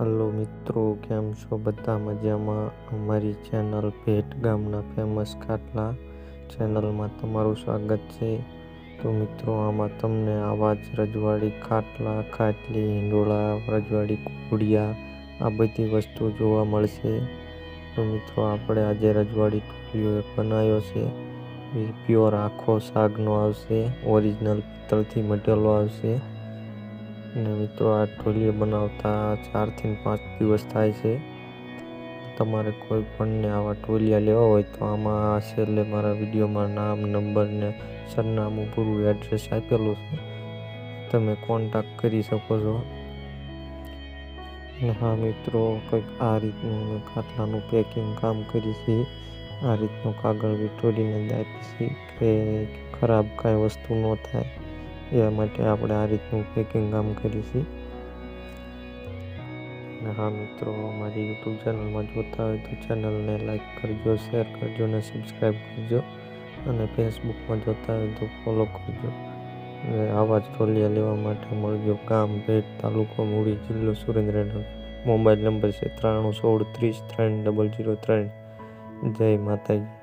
Hello મિત્રો, કેમ છો બધા મજામાં? અમારી ચેનલ ભેટ ગામના ફેમસ ખાટલા ચેનલમાં તમારું સ્વાગત છે. તો મિત્રો, આમાં તમને આવા જ રજવાડી ખાટલા, ખાટલી, હિંડોળા, રજવાડી કુડિયા, આ બધી વસ્તુ જોવા મળશે. તો મિત્રો, આપણે આજે રજવાડી ટોપલીઓ બનાવ્યો છે. પ્યોર આખો સાગનો આવશે ઓરિજિનલ પિત્તળથી મટેલો આવશે. અને મિત્રો આ ટોલીએ બનાવતા ચારથી પાંચ દિવસ થાય છે. તમારે કોઈ પણને આવા ટોલિયા લેવા હોય તો આમાં છેલ્લે મારા વિડીયોમાં નામ, નંબર ને સરનામું પૂરું એડ્રેસ આપેલું છે. તમે કોન્ટેક્ટ કરી શકો છો. અને હા, મિત્રો, કંઈક આ રીતનું અમે પેકિંગ કામ કરી છે આ રીતનું કાગળ વિટોડીને આપી છે કે ખરાબ કાંઈ વસ્તુ ન થાય. એ માટે આપણે આ રીતનું પેકિંગ કામ કરીશું. અને હા મિત્રો, અમારી યુટ્યુબ ચેનલમાં જોતા હોય તો ચેનલને લાઈક કરજો શેર કરજો અને સબસ્ક્રાઈબ કરજો. અને ફેસબુકમાં જોતા હોય તો ફોલો કરજો. અને આવા જ ટોલિયા લેવા માટે મળજો ગામ, ભેટ, તાલુકો મૂળી જિલ્લો, સુરેન્દ્રનગર. મોબાઈલ નંબર છે ત્રાણું સોળ ત્રીસ ત્રણ ડબલ જીરો ત્રણ. જય માતાજી.